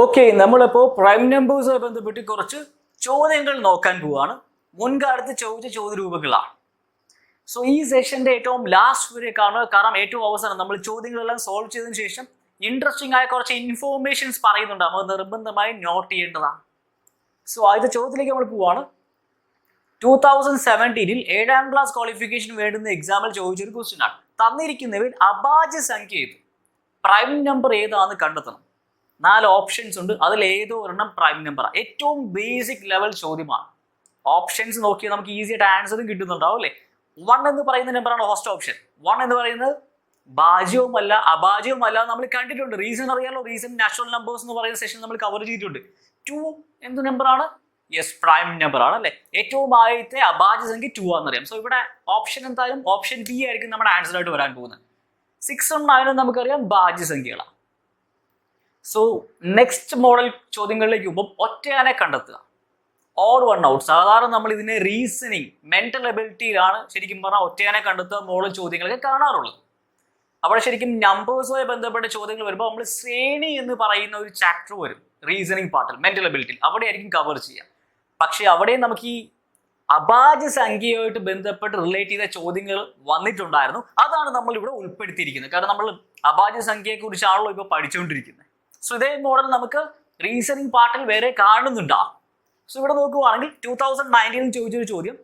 Okay നമ്മളിപ്പോൾ prime നമ്പേഴ്സുമായി ബന്ധപ്പെട്ട് കുറച്ച് ചോദ്യങ്ങൾ നോക്കാൻ പോവാണ്. മുൻകാലത്ത് ചോദിച്ച ചോദ്യ രൂപങ്ങളാണ് സോ ഈ സെഷന്റെ ഏറ്റവും ലാസ്റ്റ് വരെ കാണുക. കാരണം ഏറ്റവും അവസാനം നമ്മൾ ചോദ്യങ്ങളെല്ലാം സോൾവ് ചെയ്തതിനു ശേഷം ഇൻട്രസ്റ്റിംഗ് ആയ കുറച്ച് ഇൻഫോർമേഷൻസ് പറയുന്നുണ്ട്. നമ്മൾ നിർബന്ധമായി നോട്ട് ചെയ്യേണ്ടതാണ്. സോ ആദ്യത്തെ ചോദ്യത്തിലേക്ക് നമ്മൾ പോവാണ്. ടൂ തൗസൻഡ് സെവന്റീനിൽ ഏഴാം ക്ലാസ് ക്വാളിഫിക്കേഷൻ വേണ്ടുന്ന എക്സാമിൽ ചോദിച്ചൊരു ക്വസ്റ്റ്യൻ ആണ്. തന്നിരിക്കുന്നവയിൽ അഭാജ്യ സംഖ്യ ഏത്? പ്രൈം നമ്പർ ഏതാണെന്ന് കണ്ടെത്തണം. നാല് ഓപ്ഷൻസ് ഉണ്ട്. അതിൽ ഏതോ ഒരെണ്ണം പ്രൈം നമ്പറാണ് ഏറ്റവും ബേസിക് ലെവൽ ചോദ്യമാണ്. ഓപ്ഷൻസ് നോക്കി നമുക്ക് ഈസി ആയിട്ട് ആൻസറും കിട്ടുന്നുണ്ടാവും അല്ലേ? വൺ എന്ന് പറയുന്ന നമ്പറാണ് ഫസ്റ്റ് ഓപ്ഷൻ വൺ എന്ന് പറയുന്നത് ഭാജ്യവുമല്ല അഭാജ്യവുമല്ല നമ്മൾ കണ്ടിട്ടുണ്ട്. റീസൺ അറിയാലോ. റീസൺ നാച്ചുറൽ നമ്പേഴ്സ് എന്ന് പറയുന്ന സെഷൻ നമ്മൾ കവർ ചെയ്തിട്ടുണ്ട്. ടു എന്ത് നമ്പറാണ് യെസ് പ്രൈം നമ്പർ ആണ് അല്ലേ? ഏറ്റവും ആദ്യത്തെ അഭാജ്യ സംഖ്യ ടു ആണെന്നറിയാം. സോ ഇവിടെ ഓപ്ഷൻ എന്തായാലും ഓപ്ഷൻ ബി ആയിരിക്കും നമ്മുടെ ആൻസർ ആയിട്ട് വരാൻ പോകുന്നത്. സിക്സും നയനും നമുക്കറിയാം ഭാജ്യ സംഖ്യകളാണ്. സോ നെക്സ്റ്റ് മോഡൽ ചോദ്യങ്ങളിലേക്ക് പോകുമ്പോൾ ഒറ്റയാനെ കണ്ടെത്തുക. ഓഡ് വൺ ഔട്ട് സാധാരണ നമ്മൾ ഇതിനെ റീസണിങ് മെന്റൽ എബിലിറ്റിയിലാണ് ശരിക്കും പറഞ്ഞാൽ ഒറ്റയാനെ കണ്ടെത്തുക മോഡൽ ചോദ്യങ്ങളൊക്കെ കാണാറുള്ളത്. അവിടെ ശരിക്കും നമ്പേഴ്സുമായി ബന്ധപ്പെട്ട ചോദ്യങ്ങൾ വരുമ്പോൾ നമ്മൾ ശ്രേണി എന്ന് പറയുന്ന ഒരു ചാപ്റ്റർ വരും. റീസണിങ് പാർട്ടിൽ മെന്റൽ എബിലിറ്റിയിൽ അവിടെ ആയിരിക്കും കവർ ചെയ്യുക. പക്ഷേ അവിടെ നമുക്ക് ഈ അഭാജ്യ സംഖ്യയുമായിട്ട് ബന്ധപ്പെട്ട് റിലേറ്റ് ചെയ്ത ചോദ്യങ്ങൾ വന്നിട്ടുണ്ടായിരുന്നു. അതാണ് നമ്മൾ ഇവിടെ ഉൾപ്പെടുത്തിയിരിക്കുന്നത്. കാരണം നമ്മൾ അഭാജ്യ സംഖ്യയെ കുറിച്ചാണല്ലോ ഇപ്പോൾ പഠിച്ചുകൊണ്ടിരിക്കുന്നത്. സോ ഇതേ മോഡൽ നമുക്ക് റീസണിങ് പാർട്ടിൽ വേറെ കാണുന്നുണ്ടാ. സോ ഇവിടെ നോക്കുവാണെങ്കിൽ ടൂ തൗസൻഡ് നയന്റീനിൽ ചോദിച്ചൊരു ചോദ്യം.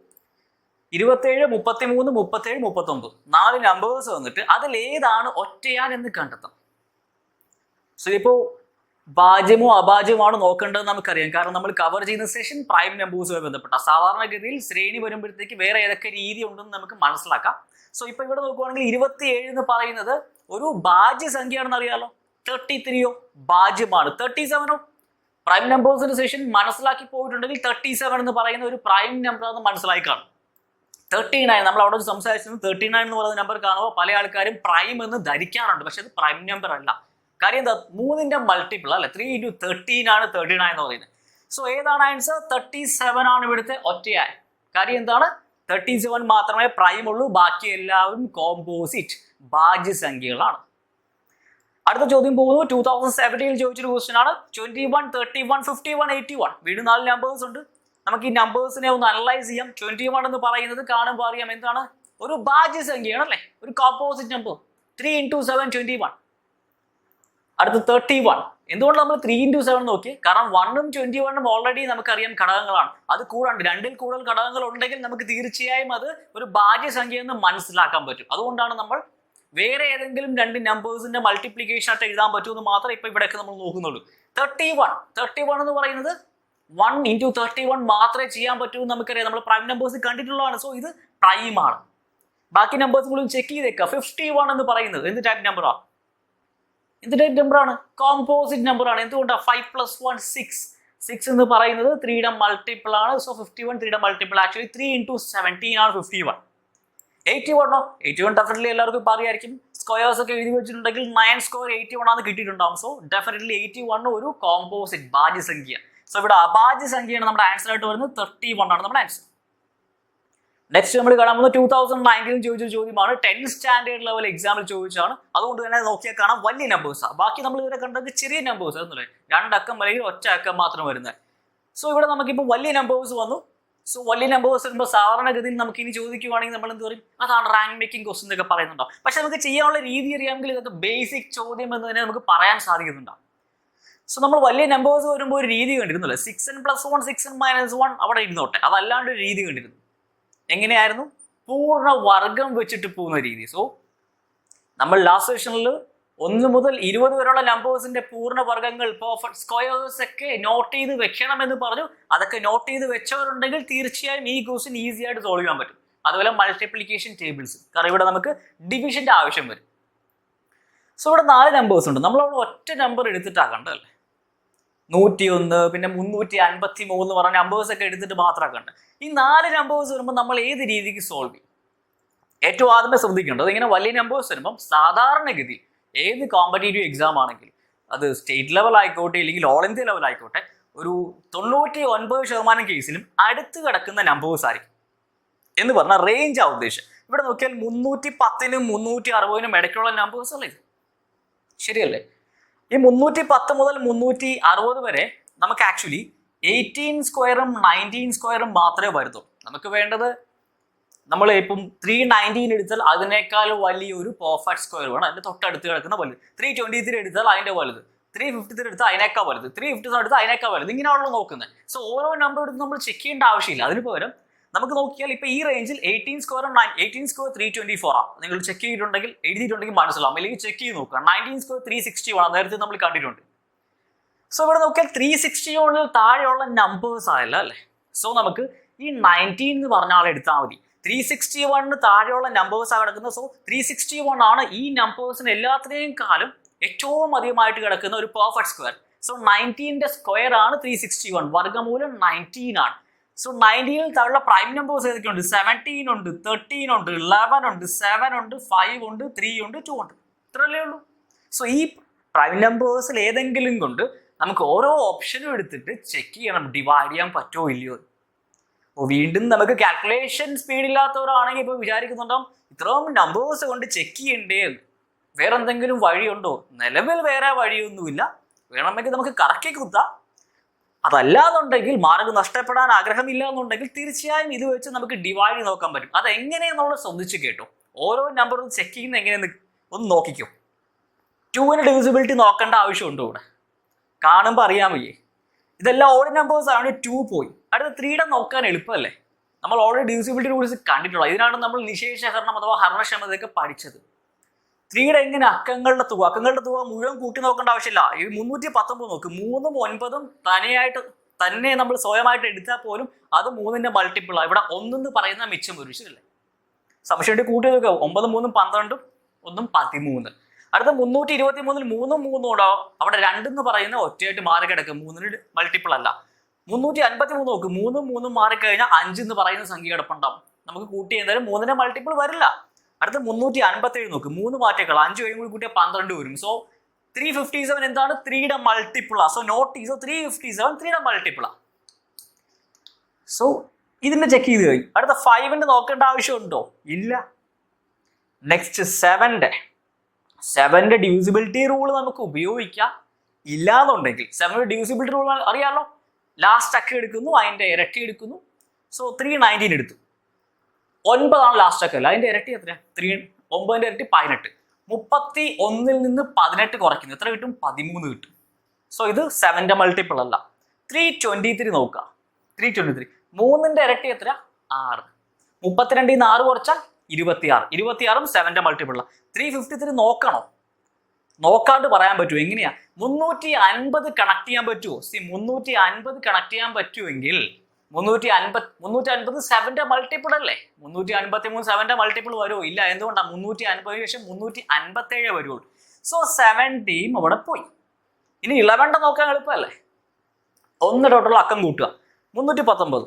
ഇരുപത്തേഴ് മുപ്പത്തി മൂന്ന് മുപ്പത്തേഴ് മുപ്പത്തൊമ്പത്. നാല് നമ്പേഴ്സ് വന്നിട്ട് അതിൽ ഏതാണ് ഒറ്റയാൻ എന്ന് കണ്ടെത്തണം. സോ ഇപ്പോൾ ഭാജ്യമോ അഭാജ്യമാണോ നോക്കേണ്ടതെന്ന് നമുക്കറിയാം. കാരണം നമ്മൾ കവർ ചെയ്യുന്ന സെഷൻ പ്രൈം നമ്പേഴ്സുമായി ബന്ധപ്പെട്ട സാധാരണഗതിയിൽ ശ്രേണി വരുമ്പോഴത്തേക്ക് വേറെ ഏതൊക്കെ രീതി ഉണ്ടെന്ന് നമുക്ക് മനസ്സിലാക്കാം. സോ ഇപ്പൊ ഇവിടെ നോക്കുവാണെങ്കിൽ ഇരുപത്തിയേഴ് എന്ന് പറയുന്നത് ഒരു ഭാജ്യ സംഖ്യയാണെന്ന് അറിയാലോ. തേർട്ടി ത്രീയോ ഭാജ്യമാണ് തേർട്ടി സെവനും പ്രൈം നമ്പേഴ്സിന് സെഷൻ മനസ്സിലാക്കി പോയിട്ടുണ്ടെങ്കിൽ തേർട്ടി സെവൻ എന്ന് പറയുന്ന ഒരു പ്രൈം നമ്പർ എന്ന് മനസ്സിലായി കാണും. തേർട്ടി നയൻ നമ്മൾ അവിടെ സംസാരിച്ചത് തേർട്ടി നയൻ എന്ന് പറയുന്ന നമ്പർ കാണുമ്പോൾ പല ആൾക്കാരും പ്രൈം എന്ന് ധരിക്കാറുണ്ട്. പക്ഷെ അത് പ്രൈം നമ്പർ അല്ല. കാര്യം എന്താ? മൂന്നിന്റെ മൾട്ടിപ്പിൾ അല്ലെ? ത്രീ ഇന്റു തേർട്ടീൻ ആണ് തേർട്ടി നയൻ എന്ന് പറയുന്നത്. സോ ഏതാണ് ആൻസർ തേർട്ടി സെവൻ ആണ് ഇവിടുത്തെ ഒറ്റയായി. കാര്യം എന്താണ്? തേർട്ടി സെവൻ മാത്രമേ പ്രൈം ഉള്ളൂ. ബാക്കി എല്ലാവരും കോമ്പോസിറ്റ് ഭാജ്യസംഖ്യകളാണ് അടുത്ത ചോദ്യം പോകുന്നു ടൂ തൗസൻഡ് സെവന്റിയിൽ ചോദിച്ചൊരു ക്വസ്റ്റൻ ആണ്. Twenty one thirty one fifty one eighty one വീണ്ടും നാല് നമ്പേഴ്സ് ഉണ്ട്. നമുക്ക് ഈ നമ്പേഴ്സിനെ ഒന്ന് അനലൈസ് ചെയ്യാം. ട്വന്റി വൺ എന്ന് പറയുന്നത് കാണുമ്പോൾ അറിയാം എന്താണ്? ഒരു ഭാജ്യസംഖ്യയാണ് അല്ലേ? ഒരു composite number three into seven twenty one അടുത്ത തേർട്ടി വൺ എന്തുകൊണ്ട് നമ്മൾ ത്രീ ഇന്റു സെവൻ നോക്കി? കാരണം വണ്ണും ട്വന്റി വണ്ണും ഓൾറെഡി നമുക്കറിയാം ഘടകങ്ങളാണ്. അത് കൂടാണ്ട് രണ്ടിൽ കൂടുതൽ ഘടകങ്ങൾ ഉണ്ടെങ്കിൽ നമുക്ക് തീർച്ചയായും അത് ഒരു ഭാജ്യസംഖ്യ എന്ന് മനസ്സിലാക്കാൻ പറ്റും. അതുകൊണ്ടാണ് നമ്മൾ വേറെ ഏതെങ്കിലും രണ്ട് നമ്പേഴ്സിന്റെ മൾട്ടിപ്ലിക്കേഷൻ ആയിട്ട് എഴുതാൻ പറ്റുമെന്ന് മാത്രമേ ഇപ്പൊ ഇവിടെയൊക്കെ നമ്മൾ നോക്കുന്നുള്ളൂ. തേർട്ടി വൺ തേർട്ടി വൺ എന്ന് പറയുന്നത് വൺ ഇന്റു തേർട്ടി വൺ മാത്രമേ ചെയ്യാൻ പറ്റൂ എന്ന് നമുക്കറിയാം. നമ്മൾ പ്രൈം നമ്പേഴ്സ് കണ്ടിട്ടുള്ളതാണ്. സോ ഇത് പ്രൈം ആണ്. ബാക്കി നമ്പേഴ്സ് കൂടി ചെക്ക് ചെയ്തേക്കുക ഫിഫ്റ്റി വൺ എന്ന് പറയുന്നത് എന്ത് ടൈപ്പ് നമ്പറാണ് എന്ത് ടൈപ്പ് നമ്പറാണ് കോമ്പോസിറ്റ് നമ്പറാണ് എന്തുകൊണ്ടാണ് five plus one six six എന്ന് പറയുന്നത് ത്രീയുടെ മൾട്ടിപ്പിൾ ആണ്. സോ ഫിഫ്റ്റി വൺ ത്രീയുടെ multiple actually three into seventeen ആണ് ഫിഫ്റ്റി വൺ എയ്റ്റി വണ്ണോ എയ്റ്റി വൺ ഡെഫിനറ്റ്ലി എല്ലാവർക്കും ഇപ്പോൾ അറിയായിരിക്കും. സ്ക്വയേഴ്സ് ഒക്കെ എഴുതി വെച്ചിട്ടുണ്ടെങ്കിൽ നയൻ സ്ക്വയർ എയ്റ്റി വൺ ആണ് കിട്ടിയിട്ടുണ്ടാവും. സോ ഡെഫിനറ്റ്ലി എയ്റ്റി വൺ ഒരു കോമ്പോസിറ്റ് ഭാജ്യസംഖ്യ സോ ഇവിടെ അഭാജ്യ സംഖ്യയാണ് നമ്മുടെ ആൻസർ ആയിട്ട് വരുന്നത്. തേർട്ടി വൺ ആണ് നമ്മുടെ ആൻസർ നെക്സ്റ്റ് നമ്മൾ കാണാൻ പോകുന്നത് ടൂ തൗസൻഡ് നയന്റീൻ ചോദിച്ച ചോദ്യമാണ്. ടെൻത്ത് സ്റ്റാൻഡേർഡ് ലെവൽ എക്സാമിൽ ചോദിച്ചാണ് അതുകൊണ്ട് തന്നെ നോക്കിയാൽ കാണാം വലിയ നമ്പേഴ്സാണ് ബാക്കി നമ്മൾ ഇവരെ കണ്ടത് ചെറിയ നമ്പേഴ്സ് എന്നല്ലേ രണ്ടക്കം അല്ലെങ്കിൽ ഒറ്റ അക്കം മാത്രം വരുന്നത്. സോ ഇവിടെ നമുക്കിപ്പോൾ വലിയ നമ്പേഴ്സ് വന്നു. സോ വലിയ നമ്പേഴ്സ് വരുമ്പോൾ സാധാരണഗതിയിൽ നമുക്ക് ഇനി ചോദിക്കുവാണെങ്കിൽ നമ്മൾ എന്ത് പറയും? അതാണ് റാങ്ക് മേക്കിംഗ് ക്വസ്റ്റൻ എന്നൊക്കെ പറയുന്നുണ്ടോ? പക്ഷെ നമുക്ക് ചെയ്യാനുള്ള രീതി അറിയാമെങ്കിൽ ഇതൊക്കെ ബേസിക് ചോദ്യം എന്ന് തന്നെ നമുക്ക് പറയാൻ സാധിക്കുന്നുണ്ട്? സോ നമ്മൾ വലിയ നമ്പേഴ്സ് വരുമ്പോൾ ഒരു രീതി കണ്ടിരുന്നല്ലോ. Six N plus one six N minus one അവിടെ ഇരുന്നോട്ടെ. അതല്ലാണ്ട് ഒരു രീതി കണ്ടിരുന്നു. എങ്ങനെയായിരുന്നു? പൂർണ വർഗം വെച്ചിട്ട് പോകുന്ന രീതി. സോ നമ്മൾ ലാസ്റ്റ് സെഷനിൽ ഒന്ന് മുതൽ ഇരുപത് വരെയുള്ള നമ്പേഴ്സിന്റെ പൂർണ വർഗങ്ങൾ പെർഫെക്റ്റ് സ്ക്വയേഴ്സ് ഒക്കെ നോട്ട് ചെയ്ത് വെക്കണം എന്ന് പറഞ്ഞു. അതൊക്കെ നോട്ട് ചെയ്ത് വെച്ചവരുണ്ടെങ്കിൽ തീർച്ചയായും ഈ ക്വസ്റ്റ്യൻ ഈസി ആയിട്ട് സോൾവ് ചെയ്യാൻ പറ്റും. അതുപോലെ മൾട്ടിപ്ലിക്കേഷൻ ടേബിൾസ് കാരണം ഇവിടെ നമുക്ക് ഡിവിഷന്റെ ആവശ്യം വരും. സോ ഇവിടെ നാല് നമ്പേഴ്സ് ഉണ്ട്. നമ്മൾ അവിടെ ഒറ്റ നമ്പർ എടുത്തിട്ടാക്കണ്ട കണ്ടല്ലേ നൂറ്റി ഒന്ന് പിന്നെ മുന്നൂറ്റി അൻപത്തി മൂന്ന് പറഞ്ഞ നമ്പേഴ്സ് ഒക്കെ എടുത്തിട്ട് മാത്രമാണ് കണ്ടത്. ഈ നാല് നമ്പേഴ്സ് വരുമ്പോൾ നമ്മൾ ഏത് രീതിക്ക് സോൾവ് ചെയ്യും? ഏറ്റവും ആദ്യമേ ശ്രദ്ധിക്കേണ്ടത് ഇങ്ങനെ വലിയ നമ്പേഴ്സ് വരുമ്പം സാധാരണഗതി ഏത് കോമ്പറ്റേറ്റീവ് എക്സാം ആണെങ്കിലും അത് സ്റ്റേറ്റ് ലെവൽ ആയിക്കോട്ടെ അല്ലെങ്കിൽ ഓൾ ഇന്ത്യ ലെവൽ ആയിക്കോട്ടെ ഒരു തൊണ്ണൂറ്റി ഒൻപത് ശതമാനം കേസിലും അടുത്ത് കിടക്കുന്ന നമ്പേഴ്സ് ആയിരിക്കും എന്ന് പറഞ്ഞാൽ റേഞ്ച് ആ ഉദ്ദേശം. ഇവിടെ നോക്കിയാൽ മുന്നൂറ്റി പത്തിനും മുന്നൂറ്റി അറുപതിനും ഇടയ്ക്കുള്ള നമ്പേഴ്സ് അല്ലേ ശരിയല്ലേ? ഈ മുന്നൂറ്റി പത്ത് മുതൽ മുന്നൂറ്റി അറുപത് വരെ നമുക്ക് ആക്ച്വലി എയ്റ്റീൻ സ്ക്വയറും നയന്റീൻ സ്ക്വയറും മാത്രമേ വരുത്തുള്ളൂ നമുക്ക് വേണ്ടത് നമ്മൾ ഇപ്പം ത്രീ നയന്റീൻ എടുത്താൽ അതിനേക്കാൾ വലിയൊരു പെർഫെക്റ്റ് സ്ക്വയർ വേണം. അതിന്റെ തൊട്ടടുത്ത് കിടക്കുന്ന വലുത്. ത്രീ ട്വന്റി ത്രീ എടുത്താൽ അതിന്റെ വലുത്. ത്രീ ഫിഫ്റ്റി ത്രീ എടുത്താൽ അതിനേക്കാൾ വലുത്. ത്രീ ഫിഫ്റ്റി എടുത്താൽ അതിനേക്കാൾ വലുത്. ഇങ്ങനെയാണല്ലോ നോക്കുന്നത്. സോ ഓരോ നമ്പർ എടുത്ത് നമ്മൾ ചെക്ക് ചെയ്യേണ്ട ആവശ്യമില്ല. അതിന് പകരം നമുക്ക് നോക്കിയാൽ ഇപ്പോൾ ഈ റേഞ്ചിൽ eighteen square nine eighteen square three twenty four ആണ് നിങ്ങൾ ചെക്ക് ചെയ്തിട്ടുണ്ടെങ്കിൽ എഴുതിയിട്ടുണ്ടെങ്കിൽ മനസ്സിലാവും. അല്ലെങ്കിൽ ചെക്ക് ചെയ്ത് നോക്കുക. നയന്റീൻ സ്ക്വയർ ത്രീ സിക്സ്റ്റി ആണ് നേരത്തെ നമ്മൾ കണ്ടിട്ടുണ്ട്. സോ ഇവിടെ നോക്കിയാൽ ത്രീ സിക്സ്റ്റി വണ്ണിൽ താഴെയുള്ള നമ്പേഴ്സ് ആയല്ല അല്ലേ? സോ നമുക്ക് ഈ നയന്റീൻ എന്ന് പറഞ്ഞ ആളെ എടുത്താൽ മതി. ത്രീ സിക്സ്റ്റി വണ്ണിന് താഴെയുള്ള നമ്പേഴ്സ് ആണ് കിടക്കുന്നത്. സോ ത്രീ സിക്സ്റ്റി വൺ ആണ് ഈ നമ്പേഴ്സിന് എല്ലാത്തിനെയും കാലം ഏറ്റവും അധികമായിട്ട് കിടക്കുന്ന ഒരു പെർഫെക്റ്റ് സ്ക്വയർ സോ നയന്റീന്റെ സ്ക്വയർ ആണ് ത്രീ സിക്സ്റ്റി വൺ വർഗമൂലം നയന്റീൻ ആണ്. സോ നയന്റീനിൽ താഴെയുള്ള പ്രൈം നമ്പേഴ്സ് ഏതൊക്കെയുണ്ട്? സെവന്റീൻ ഉണ്ട് തേർട്ടീൻ ഉണ്ട് ഇലവൻ ഉണ്ട് സെവൻ ഉണ്ട് ഫൈവ് ഉണ്ട് ത്രീ ഉണ്ട് ടു ഉണ്ട്. ഇത്രയല്ലേ ഉള്ളൂ. സോ ഈ പ്രൈം നമ്പേഴ്സിൽ ഏതെങ്കിലും കൊണ്ട് നമുക്ക് ഓരോ ഓപ്ഷനും എടുത്തിട്ട് ചെക്ക് ചെയ്യണം. ഡിവൈഡ് ചെയ്യാൻ പറ്റുമോ ഇല്ലയോ. അപ്പോൾ വീണ്ടും നമുക്ക് കാൽക്കുലേഷൻ സ്പീഡ് ഇല്ലാത്തവരാണെങ്കിൽ ഇപ്പോൾ വിചാരിക്കുന്നുണ്ടാവും ഇത്രയും നമ്പേഴ്സ് കൊണ്ട് ചെക്ക് ചെയ്യണ്ടേ? വേറെ എന്തെങ്കിലും വഴിയുണ്ടോ? നിലവിൽ വേറെ വഴിയൊന്നുമില്ല. വേണമെങ്കിൽ നമുക്ക് കറക്കി കുത്താം. അതല്ലാന്നുണ്ടെങ്കിൽ മാർക്ക് നഷ്ടപ്പെടാൻ ആഗ്രഹമില്ല എന്നുണ്ടെങ്കിൽ തീർച്ചയായും ഇത് വെച്ച് നമുക്ക് ഡിവൈഡ് നോക്കാൻ പറ്റും. അത് എങ്ങനെയെന്നുള്ളത് ശ്രദ്ധിച്ച് കേട്ടോ. ഓരോ നമ്പറും ചെക്ക് ചെയ്യുന്ന എങ്ങനെയെന്ന് ഒന്ന് നോക്കിക്കോ. ടൂവിന് ഡിവിസിബിലിറ്റി നോക്കേണ്ട ആവശ്യമുണ്ടോ ഇവിടെ? കാണുമ്പോൾ വയ്യേ ഇതെല്ലാം ഓഡ് നമ്പേഴ്സ് ആണ് ടു പോയി. അടുത്ത ത്രീയുടെ നോക്കാൻ എളുപ്പമല്ലേ? നമ്മൾ ഓൾറെഡി ഡിവിസിബിലിറ്റി റൂൾസ് കണ്ടിട്ടുള്ള ഇതിനാണ് നമ്മൾ നിശേഷഹരണം അഥവാ ഹരണക്ഷമതയൊക്കെ പഠിച്ചത്. ത്രീയുടെ എങ്ങനെ അക്കങ്ങളുടെ തുക അക്കങ്ങളുടെ തുക മുഴുവൻ കൂട്ടി നോക്കേണ്ട ആവശ്യമില്ല. ഈ മുന്നൂറ്റി പത്തൊമ്പത് നോക്ക്. മൂന്നും ഒൻപതും തനിയായിട്ട് തന്നെ നമ്മൾ സ്വയമായിട്ട് എടുത്താൽ പോലും അത് മൂന്നിന്റെ മൾട്ടിപ്പിൾ ഇവിടെ ഒന്നെന്ന് പറയുന്ന മിച്ചം ഒരു വിഷയമല്ലേ? സംശയം കൂട്ടി നോക്കുക ഒമ്പതും മൂന്നും പന്ത്രണ്ടും ഒന്നും പതിമൂന്ന്. അടുത്ത മുന്നൂറ്റി ഇരുപത്തി മൂന്നിൽ മൂന്നും മൂന്നും ഉണ്ടാവും അവിടെ രണ്ടെന്ന് പറയുന്ന ഒറ്റയായിട്ട് മാറി കിടക്കും മൂന്നിന് മൾട്ടിപ്പിൾ അല്ല. മുന്നൂറ്റി അൻപത്തി മൂന്ന് നോക്ക്. മൂന്നും മൂന്നും മാറിക്കഴിഞ്ഞാൽ അഞ്ച് എന്ന് പറയുന്ന സംഖ്യ കിടപ്പുണ്ടാവും. നമുക്ക് കൂട്ടി എന്തായാലും മൂന്നിന് മൾട്ടിപ്പിൾ വരില്ല. അടുത്ത മുന്നൂറ്റി അൻപത്തി ഏഴ് നോക്ക്. മൂന്ന് മാറ്റേക്കൾ. അഞ്ച് കഴിയും കൂടി കൂട്ടിയാൽ പന്ത്രണ്ട് വരും. സോ ത്രീ ഫിഫ്റ്റി സെവൻ എന്താണ് ത്രീയുടെ മൾട്ടിപ്പിളാ so not so three fifty seven ത്രീയുടെ മൾട്ടിപ്പിളാ സോ ഇതിന്റെ ചെക്ക് ചെയ്ത് കഴിഞ്ഞു. അടുത്ത ഫൈവിന്റെ നോക്കേണ്ട ആവശ്യമുണ്ടോ ഇല്ല. നെക്സ്റ്റ് സെവന്റെ സെവന്റെ ഡിവിസിബിലിറ്റി റൂൾ നമുക്ക് ഉപയോഗിക്കാം. ഇല്ലാന്നുണ്ടെങ്കിൽ സെവന്റെ ഡിവിസിബിലിറ്റി റൂൾ അറിയാമല്ലോ ലാസ്റ്റ് അക്ക എടുക്കുന്നു അതിന്റെ ഇരട്ടി എടുക്കുന്നു. സോ ത്രീ നയന്റീൻ എടുത്തു. ഒൻപതാണ് ലാസ്റ്റ് അക്ക അല്ല? അതിന്റെ ഇരട്ടി എത്രയാ? ത്രീ ഒമ്പതിന്റെ ഇരട്ടി പതിനെട്ട്. മുപ്പത്തി ഒന്നിൽ നിന്ന് പതിനെട്ട് കുറയ്ക്കുന്നു. എത്ര കിട്ടും? പതിമൂന്ന് കിട്ടും. സോ ഇത് സെവന്റെ മൾട്ടിപ്പിൾ അല്ല. ത്രീ ട്വന്റി ത്രീ നോക്കുക. ത്രീ ട്വന്റി ത്രീ മൂന്നിന്റെ ഇരട്ടി എത്ര ആറ്. മുപ്പത്തിരണ്ടിൽ നിന്ന് ആറ് കുറച്ചാൽ ഇരുപത്തിയാറ്. ഇരുപത്തിയാറും സെവന്റെ മൾട്ടിപ്പിൾ ത്രീ ഫിഫ്റ്റി ത്രീ നോക്കണോ? നോക്കാണ്ട് പറയാൻ പറ്റുമോ എങ്ങനെയാ? മുന്നൂറ്റി അൻപത് കണക്ട് ചെയ്യാൻ പറ്റുമോ സി മുന്നൂറ്റി അൻപത് കണക്ട് ചെയ്യാൻ പറ്റുമെങ്കിൽ മുന്നൂറ്റി അൻപത് മുന്നൂറ്റി അൻപത് സെവന്റെ മൾട്ടിപ്പിൾ അല്ലേ? മുന്നൂറ്റി അൻപത്തി മൂന്ന് സെവന്റെ മൾട്ടിപ്പിൾ വരുമോ ഇല്ല എന്തുകൊണ്ടാണ് മുന്നൂറ്റി അൻപതിന് ശേഷം മുന്നൂറ്റി അൻപത്തി ഏഴ് വരുള്ളൂ സോ സെവന്റീം അവിടെ പോയി. ഇനി ഇളവന്റെ നോക്കാൻ എളുപ്പമല്ലേ? ഒന്ന് ഡോട്ടുള്ള അക്കം കൂട്ടുക. മുന്നൂറ്റി പത്തൊമ്പത്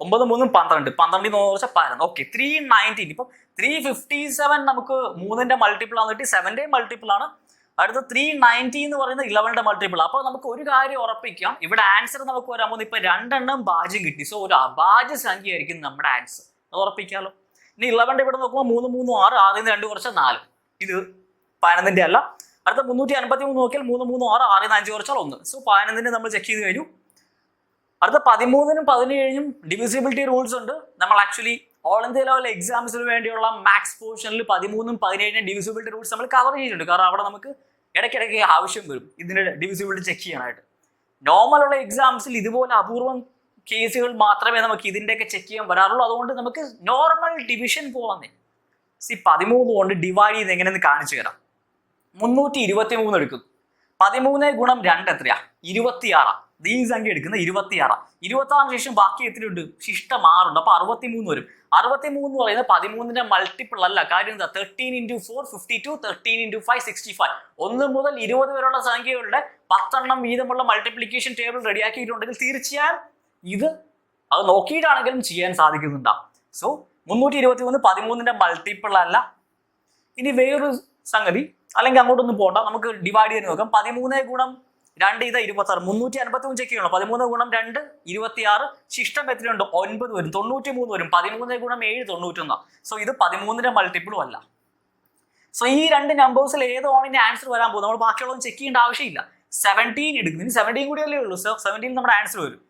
ഒമ്പത് മൂന്നും പന്ത്രണ്ട്. പന്ത്രണ്ടിൽ നൂറ് വെച്ചാൽ പതിനൊന്ന് ഓക്കെ ത്രീ നയന്റീൻ ഇപ്പം ത്രീ ഫിഫ്റ്റി സെവൻ നമുക്ക് മൂന്നിന്റെ മൾട്ടിപ്പിൾ ആണ് കിട്ടി സെവന്റെ മൾട്ടിപ്പിൾ ആണ്. അടുത്ത ത്രീ നയന്റി എന്ന് പറയുന്നത് ഇലവന്റെ മൾട്ടിപ്പിൾ അപ്പോൾ നമുക്ക് ഒരു കാര്യം ഉറപ്പിക്കാം. ഇവിടെ ആൻസർ നമുക്ക് വരാൻ പോകുന്നത് ഇപ്പൊ രണ്ടെണ്ണം ബാജ്യം കിട്ടി. സോ ഒരു അഭാജ്യ സംഖ്യ ആയിരിക്കും നമ്മുടെ ആൻസർ അത് ഉറപ്പിക്കാമല്ലോ ഇനി ഇലവന്റെ ഇവിടെ നോക്കുമ്പോൾ മൂന്ന് മൂന്ന് ആറ് ആറിൽ നിന്ന് രണ്ട് കുറച്ച് നാല്. ഇത് പതിനൊന്നിന്റെ അല്ല. അടുത്ത മുന്നൂറ്റി അൻപത്തി മൂന്ന് നോക്കിയാൽ മൂന്ന് മൂന്ന് ആറ് ആറിൽ നിന്ന് അഞ്ച് കുറച്ചാൽ ഒന്ന്. സോ പതിനൊന്നിന്റെ നമ്മൾ ചെക്ക് ചെയ്ത് കഴിഞ്ഞു. അടുത്ത പതിമൂന്നിനും പതിനേഴിനും ഡിവിസിബിലിറ്റി റൂൾസ് ഉണ്ട്. നമ്മൾ ആക്ച്വലി ഓൾ ഇന്ത്യ ലെവൽ എക്സാംസിന് വേണ്ടിയുള്ള മാക്സ് പോർഷനിൽ പതിമൂന്നും പതിനേഴിനും ഡിവിസിബിലിറ്റി റൂൾസ് നമ്മൾ കവർ ചെയ്തിട്ടുണ്ട്. കാരണം അവിടെ നമുക്ക് ഇടയ്ക്കിടയ്ക്ക് ആവശ്യം വരും. ഇതിന്റെ ഡിവിസിബിലിറ്റി ചെക്ക് ചെയ്യാനായിട്ട്. നോർമൽ ഉള്ള എക്സാംസിൽ ഇതുപോലെ അപൂർവം കേസുകൾ മാത്രമേ നമുക്ക് ഇതിന്റെയൊക്കെ ചെക്ക് ചെയ്യാൻ വരാറുള്ളൂ. അതുകൊണ്ട് നമുക്ക് നോർമൽ ഡിവിഷൻ പോകുന്നേ സി പതിമൂന്ന് കൊണ്ട് ഡിവൈഡ് ചെയ്ത് എങ്ങനെയെന്ന് കാണിച്ചു തരാം. മുന്നൂറ്റി ഇരുപത്തി മൂന്ന് എടുക്കുന്നു പതിമൂന്ന് ഗുണം രണ്ട് എത്രയാ? ഇരുപത്തിയാറാ. ഈ സംഖ്യ എടുക്കുന്ന ഇരുപത്തിയാറാ. ഇരുപത്തി ആറിന് ശേഷം ബാക്കി എത്രയുണ്ട്? ശിഷ്ടം ആറുണ്ട്. അപ്പൊ അറുപത്തി മൂന്ന് വരും. അറുപത്തി മൂന്ന് പറയുന്നത് പതിമൂന്നിന്റെ മൾട്ടിപ്പിൾ അല്ല. കാര്യം എന്താ? Thirteen into four fifty two thirteen into five sixty five ഒന്ന് മുതൽ ഇരുപത് വരെയുള്ള സംഖ്യകളുടെ പത്തെണ്ണം വീതമുള്ള മൾട്ടിപ്ലിക്കേഷൻ ടേബിൾ റെഡിയാക്കിയിട്ടുണ്ടെങ്കിൽ തീർച്ചയായും ഇത് അത് നോക്കിയിട്ടാണെങ്കിലും ചെയ്യാൻ സാധിക്കുന്നുണ്ടാവും സോ മുന്നൂറ്റി ഇരുപത്തി മൂന്ന് പതിമൂന്നിന്റെ മൾട്ടിപ്പിൾ അല്ല. ഇനി വേറൊരു സംഗതി. അല്ലെങ്കിൽ അങ്ങോട്ടൊന്നും പോകണ്ട നമുക്ക് ഡിവൈഡ് ചെയ്ത് നോക്കാം. പതിമൂന്ന് ഗുണം രണ്ട് ഇത് ഇരുപത്തി ആറ് മുന്നൂറ്റി അൻപത്തി മൂന്ന് ചെക്ക് ചെയ്യണം പതിമൂന്ന് ഗുണം രണ്ട് ഇരുപത്തി ആറ് ശിഷ്ടം എത്രയുണ്ട്? ഒൻപത് വരും. തൊണ്ണൂറ്റി മൂന്ന് വരും. പതിമൂന്ന് ഗുണം ഏഴ് തൊണ്ണൂറ്റൊന്നാ. സോ ഇത് പതിമൂന്നിന്റെ മൾട്ടിപ്പിളും അല്ല. സോ ഈ രണ്ട് നമ്പേഴ്സിൽ ഏത് ഓണിന്റെ ആൻസർ വരാൻ പോകും നമ്മൾ ബാക്കിയുള്ളതും ചെക്ക് ചെയ്യേണ്ട ആവശ്യമില്ല. സെവന്റീൻ എടുക്കും. ഇനി സെവന്റീൻ കൂടി അല്ലേ ഉള്ളൂ സോ സെവന്റീൻ നമ്മുടെ ആൻസർ വരും.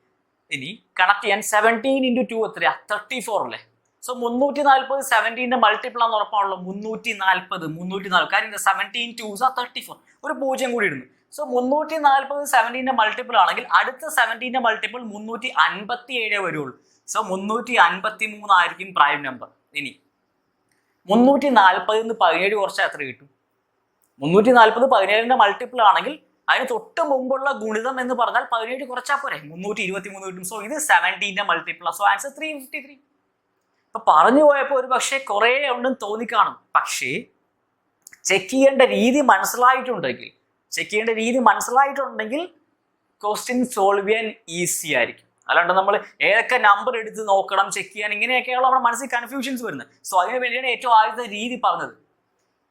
ഇനി കണക്ട് ചെയ്യാൻ സെവന്റീൻ ഇന്റു ടു എത്രയാ? തേർട്ടി ഫോർ അല്ലേ? സോ മുന്നൂറ്റി നാൽപ്പത് സെവന്റീന്റെ മൾട്ടിപ്പിൾ ആണെന്ന് ഉറപ്പാണല്ലോ. മുന്നൂറ്റി നാൽപ്പത് മുന്നൂറ്റി നാൽപ്പത് കാര്യം സെവന്റീൻ ടൂസ് ആ തേർട്ടി ഫോർ ഒരു പൂജ്യം കൂടി ഇടുന്നു. സോ മുന്നൂറ്റി നാൽപ്പത് സെവന്റീന്റെ മൾട്ടിപ്പിൾ ആണെങ്കിൽ അടുത്ത സെവന്റീന്റെ മൾട്ടിപ്പിൾ മുന്നൂറ്റി അൻപത്തി ഏഴേ വരുള്ളൂ. സോ മുന്നൂറ്റി അൻപത്തി മൂന്നായിരിക്കും പ്രൈം നമ്പർ ഇനി മുന്നൂറ്റി നാൽപ്പതിൽ പതിനേഴ് കുറച്ച് എത്ര കിട്ടും? മുന്നൂറ്റി നാൽപ്പത് പതിനേഴിന്റെ മൾട്ടിപ്പിൾ ആണെങ്കിൽ അതിന് തൊട്ട് മുമ്പുള്ള ഗുണിതം എന്ന് പറഞ്ഞാൽ പതിനേഴ് കുറച്ചാൽ പോരെ. മുന്നൂറ്റി ഇരുപത്തി മൂന്ന് കിട്ടും. സോ ഇത് സെവന്റീന്റെ multiple so answer three fifty three ഇപ്പൊ പറഞ്ഞു പോയപ്പോൾ ഒരു പക്ഷേ കുറേ ഉണ്ടെന്ന് തോന്നിക്കാണും. പക്ഷേ ചെക്ക് ചെയ്യേണ്ട രീതി മനസ്സിലായിട്ടുണ്ടെങ്കിൽ ചെക്ക് ചെയ്യേണ്ട രീതി മനസ്സിലായിട്ടുണ്ടെങ്കിൽ ക്വസ്റ്റ്യൻ സോൾവ് ചെയ്യാൻ ഈസി ആയിരിക്കും. അല്ലാണ്ട് നമ്മൾ ഏതൊക്കെ നമ്പർ എടുത്ത് നോക്കണം ചെക്ക് ചെയ്യാൻ ഇങ്ങനെയൊക്കെയുള്ള നമ്മുടെ മനസ്സിൽ കൺഫ്യൂഷൻസ് വരുന്നത്. സോ അതിന് വേണ്ടിയാണ് ഏറ്റവും ആദ്യത്തെ രീതി പറഞ്ഞത്.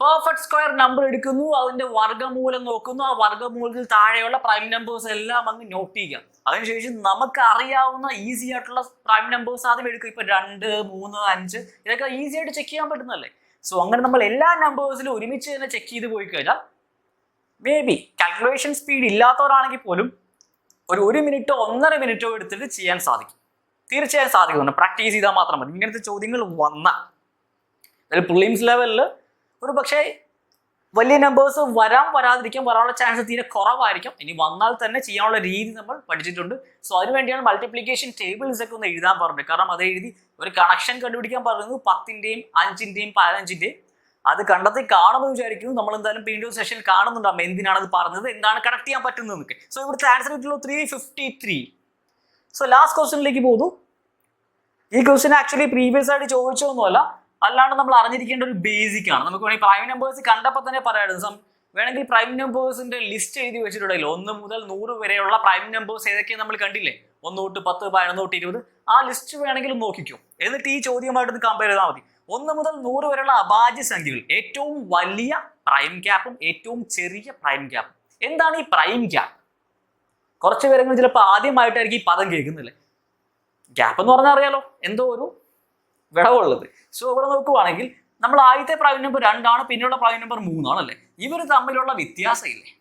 പെർഫെക്റ്റ് സ്ക്വയർ നമ്പർ എടുക്കുന്നു അതിന്റെ വർഗമൂലം നോക്കുന്നു ആ വർഗമൂലത്തിൽ താഴെയുള്ള പ്രൈം നമ്പേഴ്സ് എല്ലാം അങ്ങ് നോട്ട് ചെയ്യുക. അതിനുശേഷം നമുക്ക് അറിയാവുന്ന ഈസി ആയിട്ടുള്ള പ്രൈം നമ്പേഴ്സ് ആദ്യം എടുക്കും ഇപ്പൊ രണ്ട് മൂന്ന് അഞ്ച് ഇതൊക്കെ ഈസി ആയിട്ട് ചെക്ക് ചെയ്യാൻ പറ്റുന്നല്ലേ സോ അങ്ങനെ നമ്മൾ എല്ലാ നമ്പേഴ്സിലും ഒരുമിച്ച് തന്നെ ചെക്ക് ചെയ്ത് പോയി കഴിഞ്ഞാൽ മേ ബി കാൽക്കുലേഷൻ സ്പീഡ് ഇല്ലാത്തവരാണെങ്കിൽ പോലും ഒരു ഒരു മിനിറ്റോ ഒന്നര മിനിറ്റോ എടുത്തിട്ട് ചെയ്യാൻ സാധിക്കും. തീർച്ചയായും സാധിക്കുന്നുണ്ട് പ്രാക്ടീസ് ചെയ്താൽ മാത്രം മതി. ഇങ്ങനത്തെ ചോദ്യങ്ങൾ വന്നാൽ. പ്രിലിംസ് ലെവലിൽ ഒരു പക്ഷേ വലിയ നമ്പേഴ്സ് വരാൻ വരാതിരിക്കും വരാനുള്ള ചാൻസ് തീരെ കുറവായിരിക്കും. ഇനി വന്നാൽ തന്നെ ചെയ്യാനുള്ള രീതി നമ്മൾ പഠിച്ചിട്ടുണ്ട്. സോ അതിനുവേണ്ടിയാണ് മൾട്ടിപ്ലിക്കേഷൻ ടേബിൾസ് ഒക്കെ ഒന്ന് എഴുതാൻ പറഞ്ഞത്. കാരണം അത് എഴുതി ഒരു കണക്ഷൻ കണ്ടുപിടിക്കാൻ പറയുന്നത് പത്തിന്റെയും അഞ്ചിന്റെയും പതിനഞ്ചിന്റെയും അത് കണ്ടെത്തി കാണുമെന്ന് വിചാരിക്കുന്നു. നമ്മൾ എന്തായാലും വീണ്ടും സെഷൻ കാണുന്നുണ്ടാവും എന്തിനാണ് അത് പറഞ്ഞത്? എന്താണ് കണക്ട് ചെയ്യാൻ പറ്റുന്നതെന്നൊക്കെ സോ ഇവിടുത്തെ ആൻസർ കിട്ടുള്ളൂ three fifty three so last ക്വസ്റ്റ്യനിലേക്ക് പോകുന്നു. ഈ ക്വസ്റ്റ്യൻ ആക്ച്വലി പ്രീവിയസ് ആയിട്ട് ചോദിച്ചൊന്നുമല്ല അല്ലാണ്ട് നമ്മൾ അറിഞ്ഞിരിക്കേണ്ട ഒരു ബേസിക് ആണ്. നമുക്ക് വേണമെങ്കിൽ പ്രൈം നമ്പേഴ്സ് കണ്ടപ്പോൾ തന്നെ പറയാമായിരുന്നു സം വേണമെങ്കിൽ പ്രൈം നമ്പേഴ്സിന്റെ ലിസ്റ്റ് എഴുതി വെച്ചിട്ടുണ്ടല്ലോ ഒന്ന് മുതൽ നൂറ് വരെയുള്ള പ്രൈം നമ്പേഴ്സ് ഏതൊക്കെ നമ്മൾ കണ്ടില്ലേ? ഒന്ന് തൊട്ട് പത്ത് പതിനൊന്ന് തൊട്ട് ഇരുപത്. ആ ലിസ്റ്റ് വേണമെങ്കിലും നോക്കിക്കോ. എന്നിട്ട് ഈ ചോദ്യമായിട്ട് കമ്പയർ ചെയ്താൽ മതി. ഒന്ന് മുതൽ നൂറ് വരെയുള്ള അഭാജ്യ സംഖ്യകൾ ഏറ്റവും വലിയ പ്രൈം ക്യാപ്പും ഏറ്റവും ചെറിയ പ്രൈം ക്യാപ്പും എന്താണ് ഈ പ്രൈം ക്യാപ്പ് കുറച്ച് പേരെങ്കിലും ചിലപ്പോൾ ആദ്യമായിട്ടായിരിക്കും ഈ പദം കേൾക്കുന്നില്ലേ ഗ്യാപ്പ് എന്ന് പറഞ്ഞാൽ അറിയാലോ. എന്തോ ഒരു വിടവുള്ളത് സോ ഇവിടെ നോക്കുവാണെങ്കിൽ നമ്മൾ ആദ്യത്തെ പ്രൈം നമ്പർ രണ്ടാണ് പിന്നെയുള്ള പ്രൈം നമ്പർ മൂന്നാണ് അല്ലേ ഇവർ തമ്മിലുള്ള വ്യത്യാസം ഇല്ലേ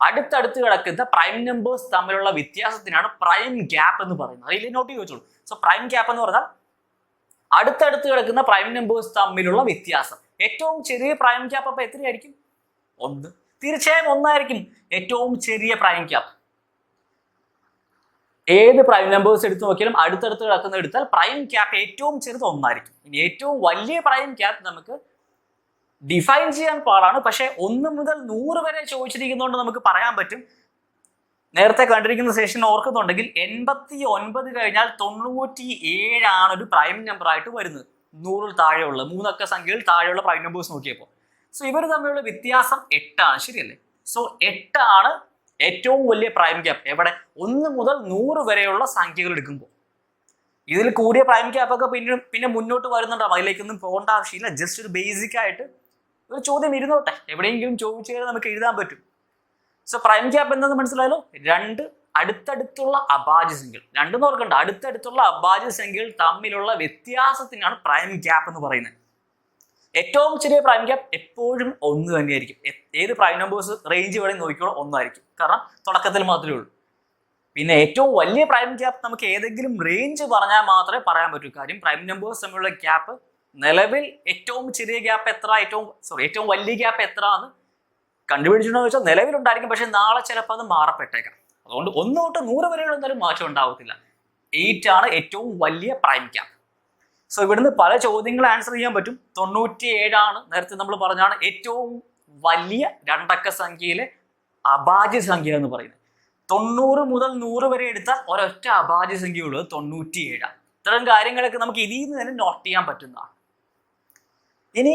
അടുത്തടുത്ത് കിടക്കുന്ന പ്രൈം നമ്പേഴ്സ് തമ്മിലുള്ള വ്യത്യാസത്തിനാണ് പ്രൈം ഗ്യാപ്പ് എന്ന് പറയുന്നത്. അതിൽ നോട്ട് ചോദിച്ചോളൂ സോ പ്രൈം ഗ്യാപ്പ് എന്ന് പറഞ്ഞാൽ അടുത്തടുത്ത് കിടക്കുന്ന പ്രൈം നമ്പേഴ്സ് തമ്മിലുള്ള വ്യത്യാസം. ഏറ്റവും ചെറിയ പ്രൈം ഗ്യാപ്പ് അപ്പോൾ എത്രയായിരിക്കും? ഒന്ന്. തീർച്ചയായും ഒന്നായിരിക്കും ഏറ്റവും ചെറിയ പ്രൈം ഗ്യാപ്പ് ഏത് പ്രൈം നമ്പേഴ്സ് എടുത്തു നോക്കിയാലും അടുത്തടുത്ത് കിടക്കുന്ന എടുത്താൽ പ്രൈം ക്യാപ്പ് ഏറ്റവും ചെറുത് ഒന്നായിരിക്കും. ഇനി ഏറ്റവും വലിയ പ്രൈം ക്യാപ്പ് നമുക്ക് ഡിഫൈൻ ചെയ്യാൻ പാടാണ്. പക്ഷേ ഒന്ന് മുതൽ നൂറ് വരെ ചോദിച്ചിരിക്കുന്നതുകൊണ്ട് നമുക്ക് പറയാൻ പറ്റും. നേരത്തെ കണ്ടിരിക്കുന്ന സെഷൻ ഓർക്കുന്നുണ്ടെങ്കിൽ എൺപത്തി ഒൻപത് കഴിഞ്ഞാൽ തൊണ്ണൂറ്റി ഏഴാണ് ഒരു പ്രൈം നമ്പർ ആയിട്ട് വരുന്നത്. നൂറിൽ താഴെയുള്ള മൂന്നക്ക സംഖ്യയിൽ താഴെയുള്ള പ്രൈം നമ്പേഴ്സ് നോക്കിയപ്പോൾ. സോ ഇവർ തമ്മിലുള്ള വ്യത്യാസം എട്ടാണ്. ശരിയല്ലേ? സോ എട്ടാണ് ഏറ്റവും വലിയ പ്രൈം ഗ്യാപ്പ് എവിടെ? ഒന്ന് മുതൽ നൂറ് വരെയുള്ള സംഖ്യകൾ എടുക്കുമ്പോൾ ഇതിൽ കൂടിയ പ്രൈം ക്യാപ്പ് ഒക്കെ പിന്നെ പിന്നെ മുന്നോട്ട് വരുന്നുണ്ടാവും അതിലേക്കൊന്നും പോകേണ്ട ആവശ്യമില്ല. ജസ്റ്റ് ഒരു ബേസിക് ആയിട്ട് ഒരു ചോദ്യം ഇരുന്നോട്ടെ. എവിടെയെങ്കിലും ചോദിച്ചു കഴിഞ്ഞാൽ നമുക്ക് എഴുതാൻ പറ്റും. സോ പ്രൈം ക്യാപ്പ് എന്തെന്ന് മനസ്സിലായല്ലോ? രണ്ട് അടുത്തടുത്തുള്ള അഭാജ്യ സംഖ്യകൾ. രണ്ടെന്ന് ഓർക്കണ്ട. അടുത്തടുത്തുള്ള അഭാജ്യ സംഖ്യകൾ തമ്മിലുള്ള വ്യത്യാസത്തിനാണ് പ്രൈം ഗ്യാപ്പ് എന്ന് പറയുന്നത്. ഏറ്റവും ചെറിയ പ്രൈം ഗ്യാപ്പ് എപ്പോഴും ഒന്ന് തന്നെയായിരിക്കും. ഏത് പ്രൈം നമ്പേഴ്സ് റേഞ്ച് വേണേൽ നോക്കിക്കോളൂ ഒന്നായിരിക്കും. കാരണം തുടക്കത്തിൽ മാത്രമേ ഉള്ളൂ. പിന്നെ ഏറ്റവും വലിയ പ്രൈം ഗ്യാപ്പ് നമുക്ക് ഏതെങ്കിലും റേഞ്ച് പറഞ്ഞാൽ മാത്രമേ പറയാൻ പറ്റൂ. കാര്യം പ്രൈം നമ്പേഴ്സ് തമ്മിലുള്ള ഗ്യാപ്പ് നിലവിൽ ഏറ്റവും ചെറിയ ഗ്യാപ്പ് എത്ര ഏറ്റവും സോറി ഏറ്റവും വലിയ ഗ്യാപ്പ് എത്ര എന്ന് കണ്ടുപിടിച്ചിട്ടുണ്ടോ വെച്ചാൽ നിലവിലുണ്ടായിരിക്കും. പക്ഷെ നാളെ ചിലപ്പോൾ അത് മാറപ്പെട്ടേക്കാം. അതുകൊണ്ട് ഒന്ന് തൊട്ട് നൂറ് വരെയുള്ള എന്തായാലും മാറ്റം ഉണ്ടാവത്തില്ല. എയ്റ്റ് ആണ് ഏറ്റവും വലിയ പ്രൈം ക്യാപ്പ് സോ ഇവിടുന്ന് പല ചോദ്യങ്ങൾ ആൻസർ ചെയ്യാൻ പറ്റും. തൊണ്ണൂറ്റി ഏഴാണ് നേരത്തെ നമ്മൾ പറഞ്ഞാണ് ഏറ്റവും വലിയ രണ്ടക്ക സംഖ്യയിലെ അഭാജ്യ സംഖ്യ എന്ന് പറയുന്നത്. തൊണ്ണൂറ് മുതൽ നൂറ് വരെ എടുത്താൽ ഒരൊറ്റ അഭാജ്യ സംഖ്യ ഉള്ളത് തൊണ്ണൂറ്റി ഏഴാണ് ഇത്തരം കാര്യങ്ങളൊക്കെ നമുക്ക് ഇതിൽ നിന്ന് തന്നെ നോട്ട് ചെയ്യാൻ പറ്റുന്നതാണ്. ഇനി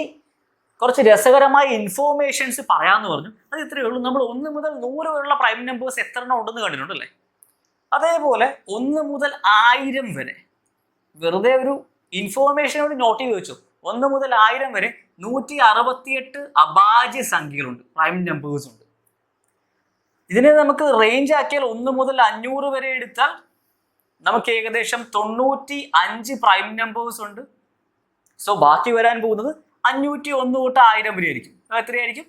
കുറച്ച് രസകരമായ ഇൻഫോർമേഷൻസ് പറയാമെന്ന് പറഞ്ഞു. അത് ഇത്രയേ ഉള്ളൂ. നമ്മൾ ഒന്ന് മുതൽ നൂറ് വരെയുള്ള പ്രൈം നമ്പേഴ്സ് എത്ര എണ്ണം ഉണ്ടെന്ന് കണ്ടിട്ടുണ്ടല്ലേ? അതേപോലെ ഒന്ന് മുതൽ ആയിരം വരെ. വെറുതെ ഒരു ഇൻഫോർമേഷനോട് നോട്ട് ചെയ്ത് വെച്ചു. ഒന്ന് മുതൽ ആയിരം വരെ നൂറ്റി അറുപത്തിയെട്ട് അഭാജ്യ സംഖ്യകളുണ്ട്. പ്രൈം നമ്പേഴ്സ് ഉണ്ട്. ഇതിനെ നമുക്ക് റേഞ്ച് ആക്കിയാൽ ഒന്ന് മുതൽ അഞ്ഞൂറ് വരെ എടുത്താൽ നമുക്ക് ഏകദേശം തൊണ്ണൂറ്റി അഞ്ച് പ്രൈം നമ്പേഴ്സ് ഉണ്ട്. സോ ബാക്കി വരാൻ പോകുന്നത് അഞ്ഞൂറ്റി ഒന്ന് തൊട്ട് ആയിരം വരെ ആയിരിക്കും. എത്രയായിരിക്കും?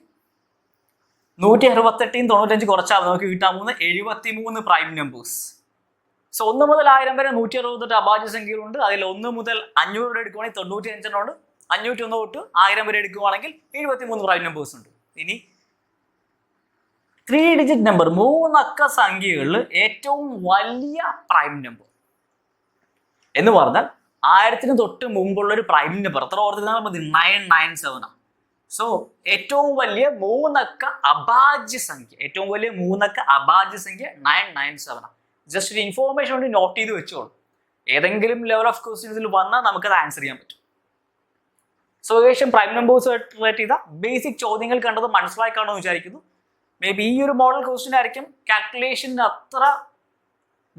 നൂറ്റി അറുപത്തെട്ടിയും തൊണ്ണൂറ്റഞ്ച് കുറച്ചാൽ നമുക്ക് കിട്ടാൻ പോകുന്നത് എഴുപത്തി മൂന്ന് പ്രൈം നമ്പേഴ്സ് സോ ഒന്ന് മുതൽ ആയിരം വരെ നൂറ്റി അറുപത്തെട്ട് അഭാജ്യ സംഖ്യകളുണ്ട്. അതിൽ ഒന്ന് മുതൽ അഞ്ഞൂറ് വരെ എടുക്കുവാണെങ്കിൽ തൊണ്ണൂറ്റി അഞ്ചെണ്ണം ഉണ്ട്. അഞ്ഞൂറ്റി ഒന്ന് തൊട്ട് ആയിരം വരെ എടുക്കുവാണെങ്കിൽ എഴുപത്തി മൂന്ന് പ്രൈം നമ്പേഴ്സ് ഉണ്ട്. ഇനി ത്രീ ഡിജിറ്റ് നമ്പർ മൂന്നക്ക സംഖ്യകളിൽ ഏറ്റവും വലിയ പ്രൈം നമ്പർ എന്ന് പറഞ്ഞാൽ ആയിരത്തിന് തൊട്ട് മുമ്പുള്ള ഒരു പ്രൈം നമ്പർ എത്ര ഓർത്തിരുന്നാൽ മതി. നയൻ നയൻ സെവൻ ആണ്. സോ ഏറ്റവും വലിയ മൂന്നക്ക അഭാജ്യ സംഖ്യ. ഏറ്റവും വലിയ മൂന്നക്ക അഭാജ്യ സംഖ്യ നയൻ നയൻ സെവൻ ആണ്. ജസ്റ്റ് ഒരു ഇൻഫോർമേഷൻ കൊണ്ട് നോട്ട് ചെയ്ത് വെച്ചോളൂ. ഏതെങ്കിലും ലെവൽ ഓഫ് ക്വസ്റ്റ്യൻസിൽ വന്നാൽ നമുക്കത് ആൻസർ ചെയ്യാൻ പറ്റും. സോ ഏകദേശം പ്രൈം നമ്പേഴ്സ് റിലേറ്റ് ചെയ്ത ബേസിക് ചോദ്യങ്ങൾ കണ്ടത് മനസ്സിലായി കാണുമെന്ന് വിചാരിക്കുന്നു. മേ ബി ഈ ഒരു മോഡൽ ക്വസ്റ്റ്യൻ ആയിരിക്കും കാൽക്കുലേഷന് അത്ര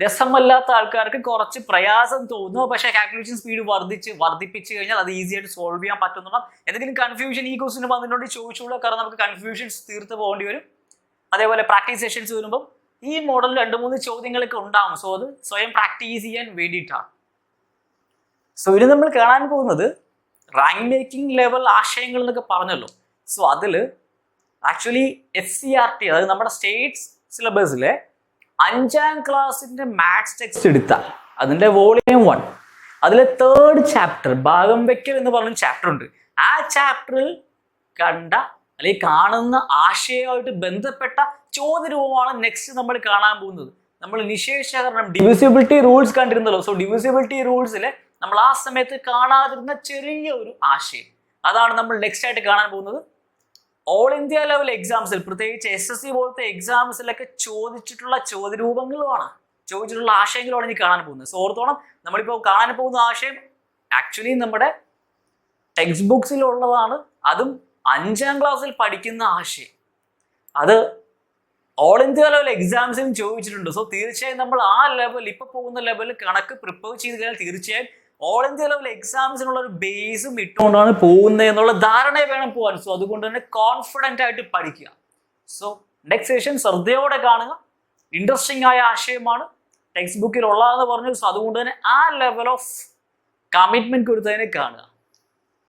രസമല്ലാത്ത ആൾക്കാർക്ക് കുറച്ച് പ്രയാസം തോന്നുന്നു. പക്ഷേ കാൽക്കുലേഷൻ സ്പീഡ് വർദ്ധിച്ച് വർദ്ധിപ്പിച്ച് കഴിഞ്ഞാൽ അത് ഈസി ആയിട്ട് സോൾവ് ചെയ്യാൻ പറ്റുന്നതാണ് എന്തെങ്കിലും കൺഫ്യൂഷൻ ഈ ക്വസ്റ്റിന് വന്നിട്ടുണ്ടെങ്കിൽ ചോദിച്ചോളൂ. കാരണം നമുക്ക് കൺഫ്യൂഷൻസ് തീർത്ത് പോകേണ്ടി വരും. അതേപോലെ പ്രാക്ടീസ് സെഷൻസ് വരുമ്പോൾ ഈ മോഡൽ രണ്ട് മൂന്ന് ചോദ്യങ്ങളൊക്കെ ഉണ്ടാവും. സോ അത് സ്വയം പ്രാക്ടീസ് ചെയ്യാൻ വേണ്ടിയിട്ടാണ്. സോ ഇനി നമ്മൾ കാണാൻ പോകുന്നത് റാങ്ക് മേക്കിംഗ് ലെവൽ ആശയങ്ങൾ എന്നൊക്കെ പറഞ്ഞല്ലോ. സോ അതിൽ actually S C R T അതായത് നമ്മുടെ സ്റ്റേറ്റ് സിലബസിലെ അഞ്ചാം ക്ലാസ്സിന്റെ മാത്സ് ടെക്സ്റ്റ് എടുത്താൽ അതിന്റെ വോളിയം വൺ അതിലെ തേർഡ് ചാപ്റ്റർ ഭാഗം വെക്കൽ എന്ന് പറഞ്ഞ ചാപ്റ്റർ ഉണ്ട്. ആ ചാപ്റ്ററിൽ കണ്ട അല്ലെങ്കിൽ കാണുന്ന ആശയമായിട്ട് ബന്ധപ്പെട്ട ചോദ്യരൂപമാണ് നെക്സ്റ്റ് നമ്മൾ കാണാൻ പോകുന്നത്. നമ്മൾ നിശേഷകരണം ഡിവിസിബിലിറ്റി റൂൾസ് കണ്ടിരുന്നല്ലോ. സോ ഡിവിസിബിലിറ്റി റൂൾസിൽ നമ്മൾ ആ സമയത്ത് കാണാതിരുന്ന ചെറിയ ഒരു ആശയം. അതാണ് നമ്മൾ നെക്സ്റ്റ് ആയിട്ട് കാണാൻ പോകുന്നത്. ഓൾ ഇന്ത്യ ലെവൽ എക്സാംസിൽ പ്രത്യേകിച്ച് എസ് എസ് സി പോലത്തെ എക്സാംസിലൊക്കെ ചോദിച്ചിട്ടുള്ള ചോദ്യരൂപങ്ങളുമാണ്. ചോദിച്ചിട്ടുള്ള ആശയങ്ങളാണ് ഇനി കാണാൻ പോകുന്നത്. സോ ഓർത്തോണം നമ്മളിപ്പോൾ കാണാൻ പോകുന്ന ആശയം ആക്ച്വലി നമ്മുടെ ടെക്സ്റ്റ് ബുക്സിലുള്ളതാണ് അതും അഞ്ചാം ക്ലാസ്സിൽ പഠിക്കുന്ന ആശയം. അത് ഓൾ ഇന്ത്യ ലെവൽ എക്സാംസിനും ചോദിച്ചിട്ടുണ്ട്. സോ തീർച്ചയായും നമ്മൾ ആ ലെവൽ ഇപ്പൊ പോകുന്ന ലെവലിൽ കണക്ക് പ്രിപ്പയർ ചെയ്ത് കഴിഞ്ഞാൽ തീർച്ചയായും ഓൾ ഇന്ത്യ ലെവൽ എക്സാംസിനുള്ള ഒരു ബേസും ഇട്ടുകൊണ്ടാണ് പോകുന്നത് എന്നുള്ള ധാരണ വേണം പോകാൻ. സോ അതുകൊണ്ട് തന്നെ കോൺഫിഡന്റ് ആയിട്ട് പഠിക്കുക. സോ നെക്സ്റ്റ് സെഷൻ ശ്രദ്ധയോടെ കാണുക. ഇൻട്രസ്റ്റിംഗ് ആയ ആശയമാണ്. ടെക്സ്റ്റ് ബുക്കിൽ ഉള്ളതെന്ന് പറഞ്ഞു. സോ അതുകൊണ്ട് തന്നെ ആ ലെവൽ ഓഫ് കമ്മിറ്റ്മെന്റ് കൊടുത്തതിനെ കാണുക.